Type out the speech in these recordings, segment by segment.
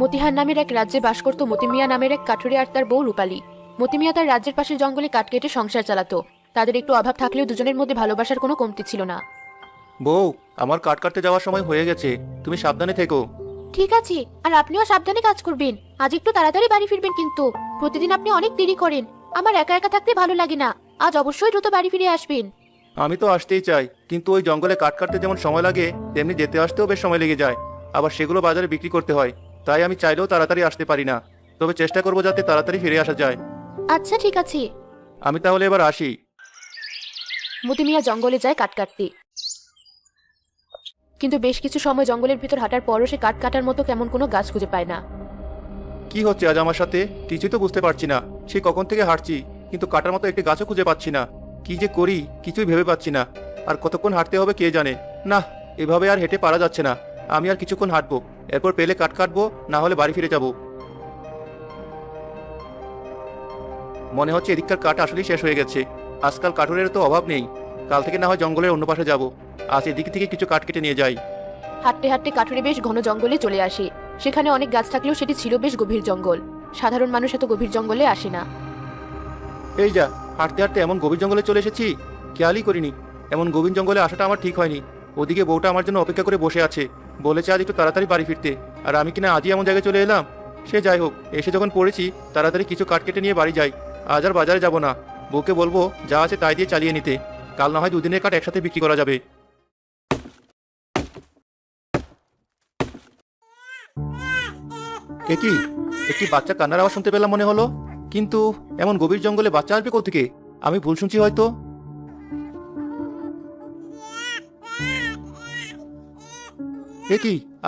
মতিহার নামের এক রাজ্যে বাস করত মতিমিয়া নামের এক কাঠুরে আর তার বউ রূপালী। মতিমিয়া তার রাজ্যের পাশের জঙ্গলে কাঠ কেটে সংসার চালাতো। তাদের একটু অভাব থাকলেও দুজনের মধ্যে ভালোবাসার কোনো কমতি ছিল না। বউ আমার কাট কাটতে যাওয়ার সময় হয়ে গেছে। তুমি সাবধানে থেকো। ঠিক আছে আর আপনিও সাবধানে কাজ করবেন। আজ একটু তাড়াতাড়ি বাড়ি ফিরবেন কিন্তু। প্রতিদিন আপনি অনেক দেরি করেন। আমার একা একা থাকতে ভালো লাগে না। আজ অবশ্যই দ্রুত বাড়ি ফিরে আসবেন। আমি তো আসতেই চাই কিন্তু ওই জঙ্গলে কাট কাটতে যেমন সময় লাগে তেমনি যেতে আসতেও বেশ সময় লেগে যায়। আবার সেগুলো বাজারে বিক্রি করতে হয়। তাই আমি চাইলেও তাড়াতাড়ি আসতে পারি না। তবে চেষ্টা করব যাতে তাড়াতাড়ি ফিরে আসা যায়। আচ্ছা ঠিক আছে। আমি তাহলে এবার আসি। মতিমিয়া জঙ্গলে যায় কাঠ কাটতে। কিন্তু বেশ কিছু সময় জঙ্গলের ভিতর হাঁটার পরও সে কাঠ কাটার মতো কেমন কোনো গাছ খুঁজে পায় না। কি হচ্ছে আজ আমার সাথে? কিছুই তো বুঝতে পারছি না। সে কখন থেকে হাঁটছি কিন্তু কাটার মতো একটি গাছও খুঁজে পাচ্ছি না। কি যে করি কিছুই ভেবে পাচ্ছি না। আর কতক্ষণ হাঁটতে হবে কে জানে? না এভাবে আর হেঁটে পারা যাচ্ছে না। আমি আর কিছুক্ষণ হাঁটবো। এরপর পেলে কাট কাটবো না হলে বাড়ি ফিরে যাব। মনে হচ্ছে এদিককার কাঠ আসলেই শেষ হয়ে গেছে। আজকাল কাঠুরের তো অভাব নেই। কাল থেকে না হয় জঙ্গলের অন্য পাশে যাব। আজ এদিক থেকে কিছু কাঠ কেটে নিয়ে যাই। হাঁটতে হাঁটতে কাঠুরে বেশ ঘন জঙ্গলে চলে আসে। সেখানে অনেক গাছ থাকলেও সেটি ছিল বেশ গভীর জঙ্গল। সাধারণ মানুষ এত গভীর জঙ্গলে আসে না। এই যা হাঁটতে হাঁটতে এমন গভীর জঙ্গলে চলে এসেছি খেয়ালই করিনি। এমন গভীর জঙ্গলে আসাটা আমার ঠিক হয়নি। ওদিকে বউটা আমার জন্য অপেক্ষা করে বসে আছে। বলেছে আজ একটু তাড়াতাড়ি বাড়ি ফিরতে। আর আমি কিনা আজই এমন জায়গায় চলে এলাম? সে যাই হোক, এসে যখন পড়েছি, তাড়াতাড়ি কিছু কাট কেটে নিয়ে বাড়ি যাই। আজ আর বাজারে যাব না। বউকে বলব, যা আছে তাই দিয়ে চালিয়ে নিতে। কাল না হয় দুদিনের কাঠ একসাথে বিক্রি করা যাবে। এ কি একটি বাচ্চা কান্নার আওয়াজ শুনতে পেলাম মনে হলো। কিন্তু এমন গভীর জঙ্গলে বাচ্চা আসবে কোথেকে আমি ভুল শুনছি হয়তো?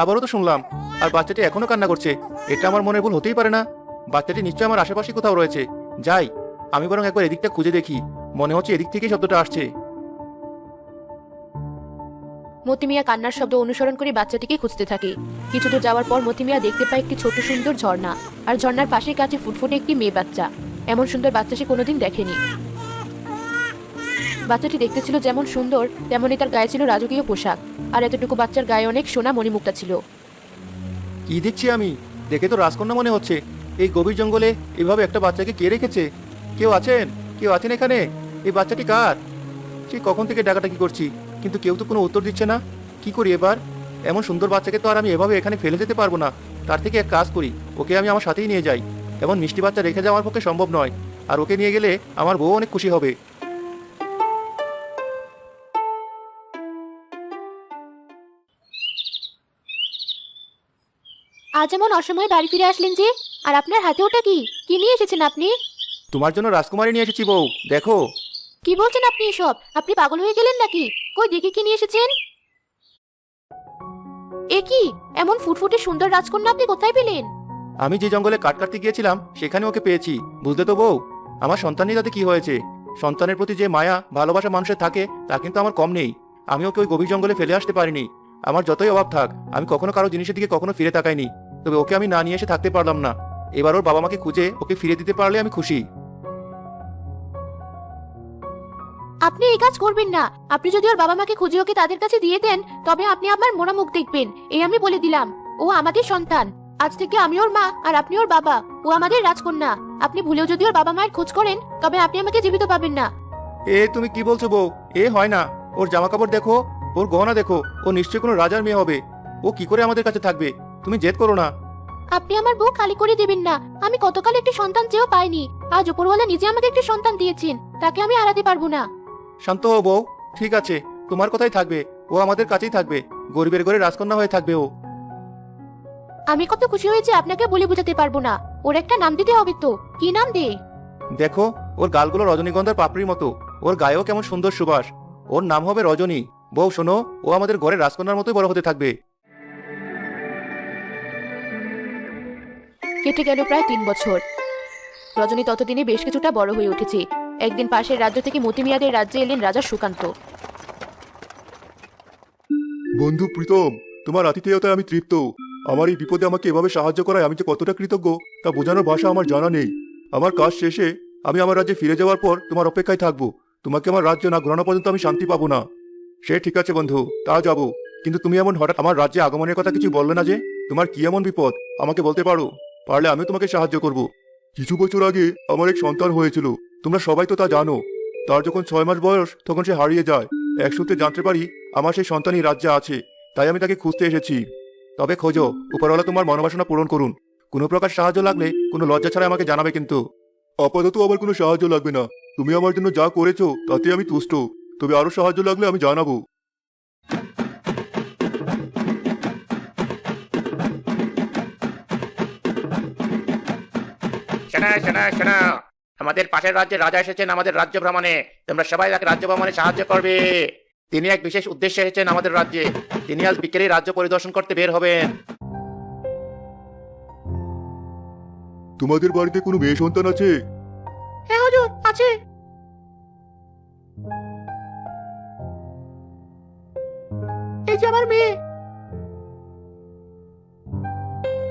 আবারও তো শুনলাম। আর বাচ্চাটি এখনও কান্না করছে। এটা আমার মনে ভুল হতেই পারে না। বাচ্চাটি নিশ্চয়ই আমার আশেপাশে কোথাও রয়েছে। যাই, আমি বরং একবার এদিকটা খুঁজে দেখি। মনে হচ্ছে এদিক থেকেই শব্দটা আসছে। মতিমিয়া কান্নার শব্দ অনুসরণ করে বাচ্চাটিকে খুঁজতে থাকে। কিছু দূর যাওয়ার পর মতিমিয়া দেখতে পায় একটি ছোট সুন্দর ঝর্ণা। আর ঝর্ণার পাশে কাছে ফুটফুটে একটি মেয়ে বাচ্চা। এমন সুন্দর বাচ্চা সে কোনোদিন দেখেনি। বাচ্চাটি দেখতে ছিল যেমন সুন্দর, তেমনই তার গায়ে ছিল রাজকীয় পোশাক। আর এতটুকু বাচ্চার গায়ে অনেক সোনা মণিমুক্তা ছিল। কি দেখছি আমি? দেখে তো রাজকন্যা মনে হচ্ছে। এই গভীর জঙ্গলে এভাবে একটা বাচ্চাকে কে রেখেছে? কেউ আছেন? কেউ আছেন এখানে? এই বাচ্চাটি কার? সে কখন থেকে ডাকাটাকি করছি, কিন্তু কেউ তো কোনো উত্তর দিচ্ছে না। কি করি এবার? এমন সুন্দর বাচ্চাকে তো আর আমি এভাবে এখানে ফেলে যেতে পারব না। তার থেকে এক কাজ করি, ওকে আমি আমার সাথেই নিয়ে যাই। এমন মিষ্টি বাচ্চা রেখে যাওয়ার পক্ষে সম্ভব নয়। আর ওকে নিয়ে গেলে আমার বউ অনেক খুশি হবে। আজ এমন অসময়ে বাড়ি ফিরে আসলেন যে আর আপনার হাতে ওটা কি? কি নিয়ে এসেছেন আপনি? তোমার জন্য রাজকুমারী নিয়ে এসেছি বউ দেখো। কি বলছেন আপনি এসব? আপনি পাগল হয়ে গেলেন নাকি? কই দেখি কি নিয়ে এসেছেন? এ কি? এমন ফুটফুটে সুন্দর রাজকন্যা আপনি কোথায় পেলেন? আমি যে জঙ্গলে কাট কাটতে গিয়েছিলাম সেখানে ওকে পেয়েছি বুঝলে তো বউ? আমার সন্তানই তাতে কি হয়েছে? সন্তানের প্রতি যে মায়া ভালোবাসা মানুষের থাকে তা কিন্তু আমার কম নেই। আমি ওকে ওই গভীর জঙ্গলে ফেলে আসতে পারিনি। আমার যতই অভাব থাক আমি কখনো কারও জিনিসের দিকে কখনো ফিরে তাকাইনি। তবে ওকে আমি না নিয়ে এসে থাকতে পারলাম না। এবার ওর বাবা মাকে খুঁজে ওকে ফিরে দিতে পারলে আমি খুশি। আপনি এই কাজ করবেন না। আপনি যদি ওর বাবা মাকে খুঁজে ওকে তাদের কাছে দিয়ে দেন তবে আপনি আমার মোড়া মুখ দেখবেন। এই আমি বলে দিলাম। ও আমাদের সন্তান। আজ থেকে আমি ওর মা আর আপনি ওর বাবা। ও আমাদের রাজকন্যা। আপনি ভুলেও যদি ওর বাবা মায়ের খোঁজ করেন তবে আপনি আমাকে জীবিত পাবেন না। এ তুমি কি বলছো বউ? এ হয় না। ওর জামা কাপড় দেখো ওর গহনা দেখো ও নিশ্চয়ই কোনো রাজার মেয়ে হবে। ও কি করে আমাদের কাছে থাকবে? তুমি জেদ করো না। আপনি আমার বউ খালি করে দিবেন না। আমি কতকাল একটি সন্তান চেয়েও পাইনি। আজ উপরওয়ালা নিজে আমাকে একটি সন্তান দিয়েছেন। তাকে আমি হারাতে পারব না। শান্ত হও বউ। ঠিক আছে তোমার কথাই থাকবে। ও আমাদের কাছেই থাকবে। গরিবের ঘরে রাজকন্যা হয়ে থাকবে ও। আমি কত খুশি হয়েছি আপনাকে বলে বোঝাতে পারব না। ওর একটা নাম দিতে হবে তো। কি নাম দে? দেখো ওর গালগুলো রজনীগন্ধার পাপড়ির মতো। ওর গায়েও কেমন সুন্দর সুবাস। ওর নাম হবে রজনী। বউ শোনো ও আমাদের ঘরে রাজকন্যার মতোই বড় হতে থাকবে। কেটে গেল প্রায় তিন বছর। রজনী ততদিনে বেশ কিছুটা বড় হয়ে উঠেছে। একদিন পাশের রাজ্য থেকে মতিমিয়াদের রাজ্যে এলেন রাজা সুকান্ত। বন্ধু প্রীতম, তোমার আতিথেয়তায় আমি তৃপ্ত। আমার এই বিপদে আমাকে এভাবে সাহায্য করায় আমি যে কতটা কৃতজ্ঞ, তা বোঝানোর ভাষা আমার জানা নেই। আমার কাজ শেষে আমি আমার রাজ্যে ফিরে যাওয়ার পর তোমার অপেক্ষায় থাকব। তোমাকে আমার রাজ্য না ঘোরানো পর্যন্ত আমি শান্তি পাবো না। সে ঠিক আছে বন্ধু, তা যাব। কিন্তু তুমি এমন হঠাৎ আমার রাজ্যে আগমনের কথা কিছু বললে না যে? তোমার কি এমন বিপদ? আমাকে বলতে পারো? পারলে আমি তোমাকে সাহায্য করব। কিছু বছর আগে আমার এক সন্তান হয়েছিল। তোমরা সবাই তো তা জানো। তার যখন ছয় মাস বয়স, তখন সে হারিয়ে যায়। এক সূত্রে জানতে পারি, আমার সেই সন্তানই রাজ্যে আছে, তাই আমি তাকে খুঁজতে এসেছি। তবে খোঁজো, উপরওয়ালা তোমার মনোবাসনা পূরণ করুন। কোনো প্রকার সাহায্য লাগলে কোনো লজ্জা ছাড়া আমাকে জানাবে কিন্তু। আপাতত আমার কোনো সাহায্য লাগবে না। তুমি আমার জন্য যা করেছ, তাতে আমি তুষ্ট। তবে আরও সাহায্য লাগলে আমি জানাব। শোনা শোনা শোনা। আমাদের পাশের রাজ্যের রাজা এসেছেন আমাদের রাজ্য ভ্রমণে। তোমরা সবাই তাকে রাজ্য ভ্রমণে সাহায্য করবে। তিনি এক বিশেষ উদ্দেশ্যে এসেছেন আমাদের রাজ্যে। তিনি আজ বিকেলে রাজ্য পরিদর্শন করতে বের হবেন। তোমাদের বাড়িতে কোনো মেয়ে সন্তান আছে? হ্যাঁ হুজুর আছে। এই যে আমার মেয়ে।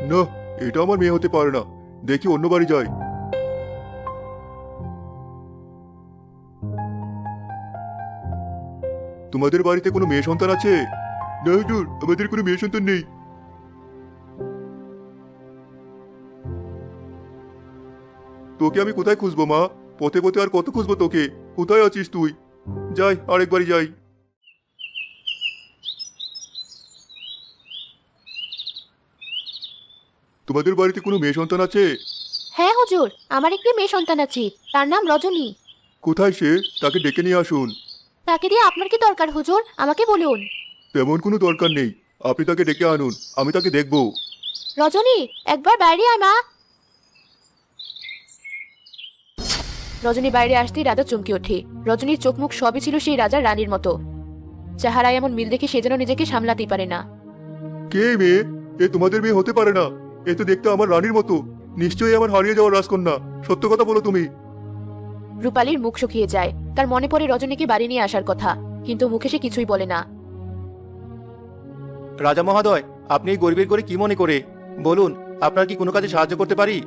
না এটা আমার মেয়ে হতে পারে না। দেখি অন্য বাড়ি যাই। তোমাদের বাড়িতে কোনো মেয়ে সন্তান আছে? না হুজুর আমাদের কোনো মেয়ে সন্তান নেই। তোকে আমি কোথায় খুঁজবো মা? পথে পথে আর কত খুঁজবো তোকে? কোথায় আছিস তুই? যাই আরেকবারই যাই। তোমাদের বাড়িতে কোনো মেয়ে সন্তান আছে? হ্যাঁ হুজুর আমার একটি মেয়ে সন্তান আছে। তার নাম রজনী। কোথায় সে? তাকে ডেকে নিয়ে আসুন। তাকে দিয়ে আপনার কি দরকার হুজুর? আমাকে বলুন। তেমন কোনো দরকার নেই। আপনি তাকে ডেকে আনুন আমি তাকে দেখব। রজনী একবার বাইরে আয় মা রজনী বাইরে আসতেই রাজা চমকে ওঠে। রজনীর চোখ মুখ সবই ছিল সেই রাজার রানীর মতো। চেহারায় এমন মিল দেখে সে যেন নিজেকে সামলাতেই পারে না। কে মেয়ে? এ তোমাদের মেয়ে হতে পারে না। এ তো দেখতে আমার রানীর মতো। নিশ্চয়ই আমার হারিয়ে যাওয়ার রাজকন্যা। সত্য কথা বলো তুমি। রূপালীর মুখ শুকিয়ে যায়। তার মনে পড়ে রজনীকে বাড়ি নিয়ে আসার কথা কিন্তু মুখে সে কিছুই বলে না। রাজা মহোদয় আপনি এই গরিবের করে কি মনে করে? বলুন আপনার কি কোনো কাজে সাহায্য করতে পারি?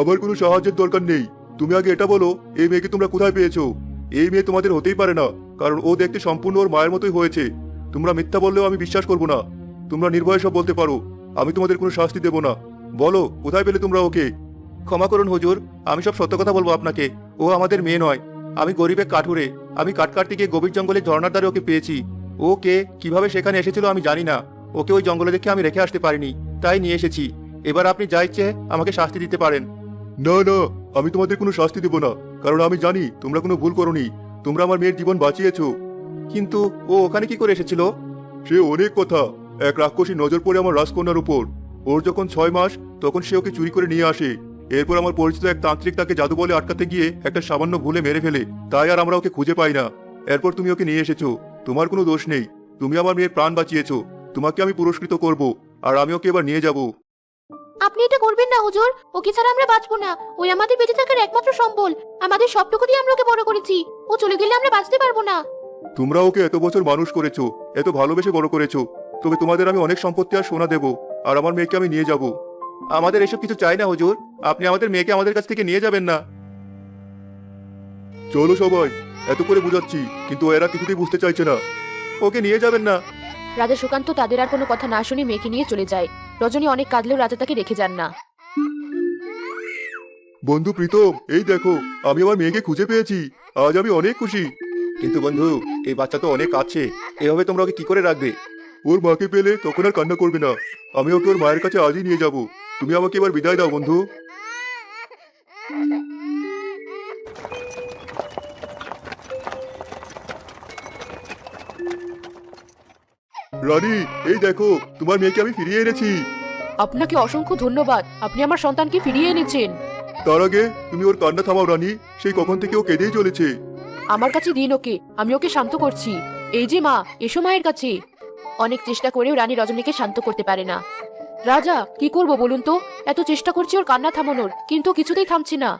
আমার কোনো সাহায্যের দরকার নেই। তুমি আগে এটা বলো এই মেয়েকে তোমরা কোথায় পেয়েছ? এই মেয়ে তোমাদের হতেই পারে না কারণ ও দেখতে সম্পূর্ণ ওর মায়ের মতোই হয়েছে। তোমরা মিথ্যা বললেও আমি বিশ্বাস করব না। তোমরা নির্ভয়ে সব বলতে পারো। আমি তোমাদের কোনো শাস্তি দেব না। বলো কোথায় পেলে তোমরা ওকে? ক্ষমা করুন হুজুর আমি সব সত্য কথা বলব আপনাকে। ও আমাদের মেয়ে নয়। আমি গরিবের কাঠুরে। আমি কাঠ কাটতে গিয়ে গভীর জঙ্গলে ঝর্ণার দ্বারে ওকে পেয়েছি। ও কে কীভাবে সেখানে এসেছিল আমি জানি না। ওকে ওই জঙ্গলে দেখে আমি রেখে আসতে পারিনি। তাই নিয়ে এসেছি। এবার আপনি যা ইচ্ছে আমাকে শাস্তি দিতে পারেন। না না আমি তোমাদের কোনো শাস্তি দেব না। কারণ আমি জানি তোমরা কোনো ভুল করনি। তোমরা আমার মেয়ের জীবন বাঁচিয়েছ। কিন্তু ও ওখানে কি করে এসেছিল? সে অনেক কথা। এক রাক্ষসী নজর পড়ে আমার রাজকন্যার উপর। ওর যখন ছয় মাস তখন সে ওকে চুরি করে নিয়ে আসে। এরপর আমার পরিচিত এক তান্ত্রিক তাকে জাদু বলে আটকাতে গিয়ে একটা সামান্য ভুলে মেরে ফেলে। তাই আর আমরা ওকে খুঁজে পাই না। এরপর তুমি ওকে নিয়ে এসেছ। তোমার কোনো দোষ নেই। তুমি আমার মেয়ের প্রাণ বাঁচিয়েছো। তোমাকে আমি পুরস্কৃত করব। আর আমি ওকে এবার নিয়ে যাব। আপনি এটা করবেন না হুজুর। ওকে ছাড়া আমরা বাঁচবো না। ওই আমাদের বেঁচে থাকার একমাত্র সম্বল। আমাদের সবটুকু দিয়ে আমরা ওকে বড় করেছি। ও চলে গেলে আমরা বাঁচতে পারব না। তোমরা ওকে এত বছর মানুষ করেছ এত ভালোবেসে বড় করেছ। তবে তোমাদের আমি অনেক সম্পত্তি আর সোনা দেব। আর আমার মেয়েকে আমি নিয়ে যাব। আমাদের এসব কিছু চাই না হুজুর। আপনি আমাদের মেয়েকে আমাদের কাছ থেকে নিয়ে যাবেন না। চলো সবাই এত করে বুঝাচ্ছি কিন্তু এরা কিছুতেই বুঝতে চাইছে না। ওকে নিয়ে যাবেন না। রাজা সুকান্ত তাদের আর কোনো কথা না শুনে মেয়েকে নিয়ে চলে যায়। রজনী অনেক কাঁদলেও রাজা তাকে রেখে যান না। বন্ধু প্রীতম এই দেখো আমি আমার মেয়েকে খুঁজে পেয়েছি। আজ আমি অনেক খুশি। কিন্তু বন্ধু এই বাচ্চা তো অনেক আছে এভাবে তোমরা ওকে কি করে রাখবে? ওর মাকে পেলে তখন আর কান্না করবে না। আমি ওকে ওর মায়ের কাছে আজই নিয়ে যাব। তুমি আমাকে এবার বিদায় দাও বন্ধু। রানী এই দেখো তোমার মেয়েকে আমি ফিরিয়ে এনেছি। আপনাকে অসংখ্য ধন্যবাদ। আপনি আমার সন্তানকে ফিরিয়ে এনেছেন। তার আগে তুমি ওর কান্না থামাও রানী। সেই কখন থেকে ও কেঁদেই চলেছে। আমার কাছে দিন ওকে। আমি ওকে শান্ত করছি। এই যে মা এসো মায়ের কাছে। অনেক চেষ্টা করেও রানী রজনীকে শান্ত করতে পারে না। রাজা কি করব বলুন তো? এত চেষ্টা করছি ওর কান্না থামানোর কিন্তু কিছুতেই থামছি না।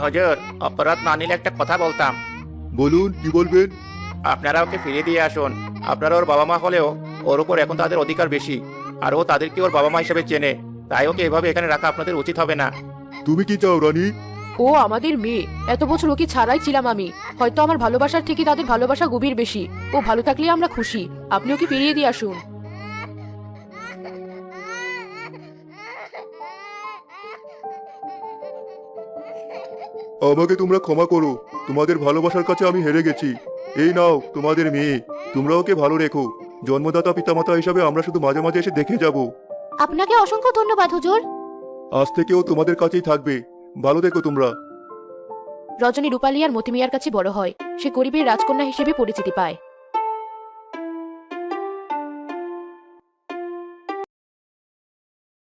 হজর অপরাধ না নিলে একটা কথা বলতাম। বলুন কি বলবেন? আপনারা ওকে ফিরিয়ে দিয়ে আসুন। আপনারা ওর বাবা মা হলেও ওর উপর এখন তাদের অধিকার বেশি। আর ও তাদেরকে ওর বাবা মা হিসেবে চেনে। তাই ওকে এভাবে এখানে রাখা আপনাদের উচিত হবে না। তুমি কি চাও রানী? ও আমাদের মেয়ে। এত বছর ওকে ছাড়াই ছিলাম আমি। হয়তো আমার ভালোবাসার থেকে তাদের ভালোবাসা গভীর বেশি। ও ভালো থাকলে আমরা খুশি। আপনি ওকে ফিরিয়ে দিয়ে আসুন। আমাকে তোমরা ক্ষমা করো। তোমাদের ভালোবাসার কাছে আমি হেরে গেছি। এই নাও তোমাদের মেয়ে। তোমরা ওকে ভালো রেখো। জন্মদাতা পিতামাতা হিসাবে আমরা শুধু মাঝে মাঝে এসে দেখে যাব। আপনাকে অসংখ্য ধন্যবাদ হুজুর। আজ থেকে ও তোমাদের কাছেই থাকবে। ভালো দেখো তোমরা। রজনী রূপালিয়ার আর মতিমিয়ার কাছে বড় হয়। সে গরিবের রাজকন্যা হিসেবে পরিচিতি পায়।